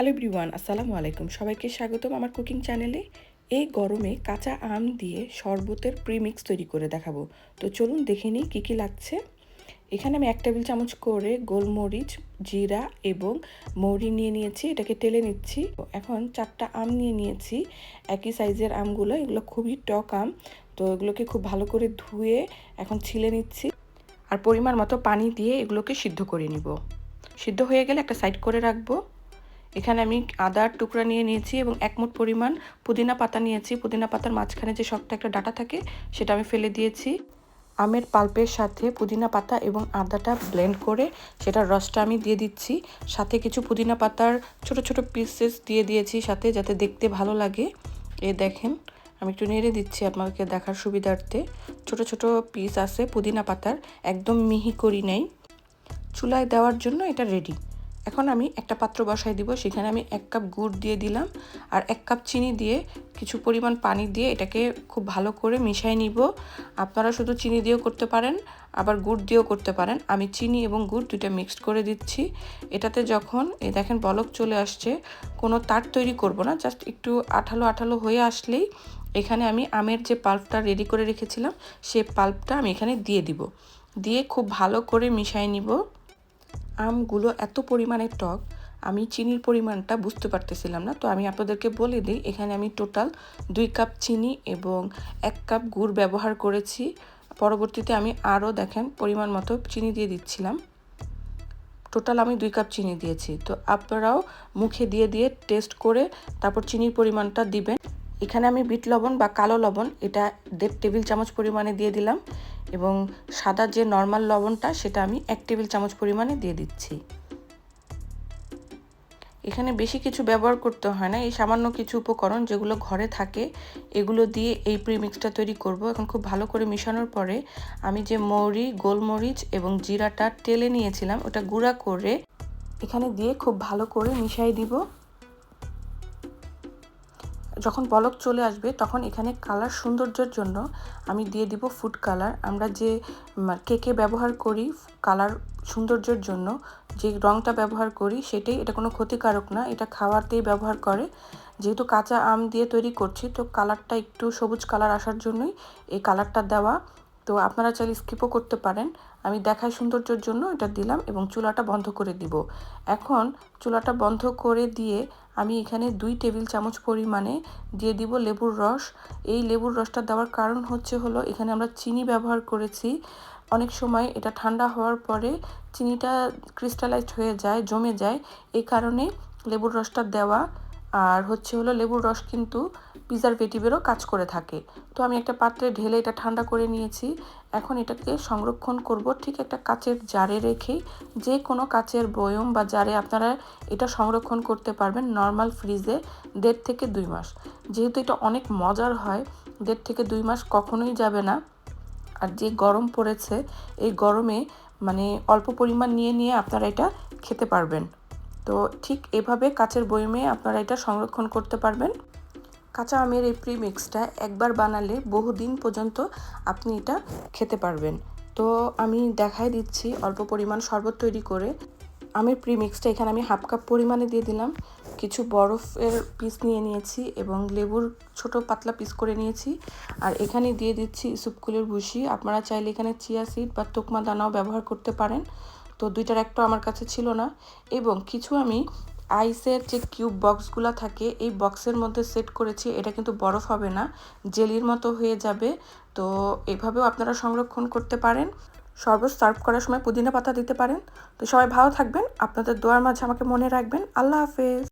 Hello everyone আসসালামু আলাইকুম সবাইকে স্বাগতম আমার কুকিং চ্যানেলে এই গরমে কাঁচা আম দিয়ে শরবতের প্রিমিক্স তৈরি করে দেখাবো। তো চলুন দেখে নিই কী কী লাগছে। এখানে আমি এক টেবিল চামচ করে গোলমরিচ, জিরা এবং মৌরি নিয়ে নিয়েছি, এটাকে টেলে নিচ্ছি। এখন চারটা আম নিয়ে নিয়েছি। একই সাইজের আমগুলো, এগুলো খুবই টক আম। তো এগুলোকে খুব ভালো করে ধুয়ে এখন ছিলে নিচ্ছি। আর পরিমাণ মতো পানি দিয়ে এগুলোকে সিদ্ধ করে নিব। সিদ্ধ হয়ে গেলে একটা সাইড করে রাখব। এখানে আমি আদার টুকরা নিয়ে নিয়েছি এবং এক মুঠ পরিমাণ পুদিনা পাতা নিয়েছি। পুদিনা পাতার মাঝখানে যে শক্ত একটা ডাটা থাকে, সেটা আমি ফেলে দিয়েছি। আমের পাল্পের সাথে পুদিনা পাতা এবং আদাটা ব্লেন্ড করে সেটার রসটা আমি দিয়ে দিচ্ছি। সাথে কিছু পুদিনা পাতার ছোট ছোট পিসেস দিয়ে দিয়েছি সাথে, যাতে দেখতে ভালো লাগে। এ দেখেন, আমি একটু নেড়ে দিচ্ছি আপনাকে দেখার সুবিধার্থে। ছোট ছোট পিস আছে পুদিনা পাতার, একদম মিহি করি নেই। চুলায় দেওয়ার জন্য এটা রেডি এখন আমি একটা পাত্র বসাই দিব, সেখানে আমি এক কাপ গুড় দিয়ে দিলাম আর এক কাপ চিনি দিয়ে কিছু পরিমাণ পানি দিয়ে এটাকে খুব ভালো করে মিশাই নিব। আপনারা শুধু চিনি দিয়েও করতে পারেন, আবার গুড় দিয়েও করতে পারেন। আমি চিনি এবং গুড় দুইটা মিক্সড করে দিচ্ছি। এটাতে যখন, এই দেখেন বলক চলে আসছে, কোনো তার তৈরি করব না, জাস্ট একটু আঠালো আঠালো হয়ে আসলেই এখানে আমি আমের যে পাল্পটা রেডি করে রেখেছিলাম, সে পাল্পটা আমি এখানে দিয়ে দিব। দিয়ে খুব ভালো করে মিশাই নিব। আমগুলো এত পরিমাণে টক, আমি চিনির পরিমাণটা বুঝতে পারতেছিলাম না। তো আমি আপনাদেরকে বলে দিই, এখানে আমি টোটাল দুই কাপ চিনি এবং এক কাপ গুড় ব্যবহার করেছি। পরবর্তীতে আমি আরও দেখেন পরিমাণ মতো চিনি দিয়ে দিচ্ছিলাম। টোটাল আমি দুই কাপ চিনি দিয়েছি। তো আপনারাও মুখে দিয়ে দিয়ে টেস্ট করে তারপর চিনির পরিমাণটা দিবেন। এখানে আমি বিট লবণ বা কালো লবণ, এটা দেড় টেবিল চামচ পরিমাণে দিয়ে দিলাম এবং সাদা যে নর্মাল লবণটা, সেটা আমি এক টেবিল চামচ পরিমাণে দিয়ে দিচ্ছি। এখানে বেশি কিছু ব্যবহার করতে হয় না, এই সামান্য কিছু উপকরণ যেগুলো ঘরে থাকে, এগুলো দিয়ে এই প্রিমিক্সটা তৈরি করব। এখন খুব ভালো করে মিশানোর পরে আমি যে মৌরি, গোলমরিচ এবং জিরাটা টেলে নিয়েছিলাম, ওটা গুঁড়া করে এখানে দিয়ে খুব ভালো করে মিশাই দিব। যখন বলক চলে আসবে, তখন এখানে কালার সৌন্দর্যের জন্য আমি দিয়ে দিব ফুড কালার আমরা যে কেকে ব্যবহার করি কালার সৌন্দর্যের জন্য, যে রঙটা ব্যবহার করি সেটাই, এটা কোনো ক্ষতিকারক না, এটা খাওয়াতেই ব্যবহার করে। যেহেতু কাঁচা আম দিয়ে তৈরি করছি, তো কালারটা একটু সবুজ কালার আসার জন্যই এই কালারটা দেওয়া। তো আপনারা চাইলে স্কিপও করতে পারেন। আমি দেখাই সৌন্দর্যের জন্য এটা দিলাম এবং চুলাটা বন্ধ করে দিব। এখন চুলাটা বন্ধ করে দিয়ে আমি এখানে দুই টেবিল চামচ পরিমাণে দিয়ে দিব লেবুর রস। এই লেবুর রসটা দেওয়ার কারণ হচ্ছে হলো, এখানে আমরা চিনি ব্যবহার করেছি। অনেক সময় এটা ঠান্ডা হওয়ার পরে চিনিটা ক্রিস্টালাইজড হয়ে যায়, জমে যায়। এই কারণে লেবুর রসটা দেওয়া আর হচ্ছে হলো লেবুর রস কিন্তু প্রিজারভেটিভেরও কাজ করে থাকে। তো আমি একটা পাত্রে ঢেলে এটা ঠান্ডা করে নিয়েছি। এখন এটাকে সংরক্ষণ করব ঠিক একটা কাচের জারে রেখেই। যে কোনো কাচের বয়ম বা জারে আপনারা এটা সংরক্ষণ করতে পারবেন নর্মাল ফ্রিজে দেড় থেকে দুই মাস। যেহেতু এটা অনেক মজার হয়, দেড় থেকে দুই মাস কখনোই যাবে না। আর যে গরম পড়েছে, এই গরমে মানে অল্প পরিমাণ নিয়ে নিয়ে আপনারা এটা খেতে পারবেন। তো ঠিক এভাবে কাচের বয়মে আপনারা এটা সংরক্ষণ করতে পারবেন। কাঁচা আমের এই প্রিমিক্সটা একবার বানালে বহুদিন পর্যন্ত আপনি এটা খেতে পারবেন। তো আমি দেখাই দিচ্ছি অল্প পরিমাণ শরবত তৈরি করে। আমের প্রিমিক্সটা এখানে আমি হাফ কাপ পরিমাণে দিয়ে দিলাম। কিছু বরফের পিস নিয়ে নিয়েছি এবং লেবুর ছোট পাতলা পিস করে নিয়েছি। আর এখানে দিয়ে দিচ্ছি সুপকুলের ভুসি। আপনারা চাইলে এখানে চিয়া সিড বা তোকমা দানাও ব্যবহার করতে পারেন। তো দুইটার একটা আমার কাছে ছিল না। এবং কিছু আমি আইসের যে কিউব বক্সগুলো থাকে, এই বক্সের মধ্যে সেট করেছি, এটা কিন্তু বরফ হবে না, জেলির মতো হয়ে যাবে। তো এভাবেও আপনারা সংরক্ষণ করতে পারেন সর্বস সার্ভ করার সময় পুদিনা পাতা দিতে পারেন। তো সবাই ভালো থাকবেন, আপনাদের দোয়ার মাঝে আমাকে মনে রাখবেন। আল্লাহ হাফেজ।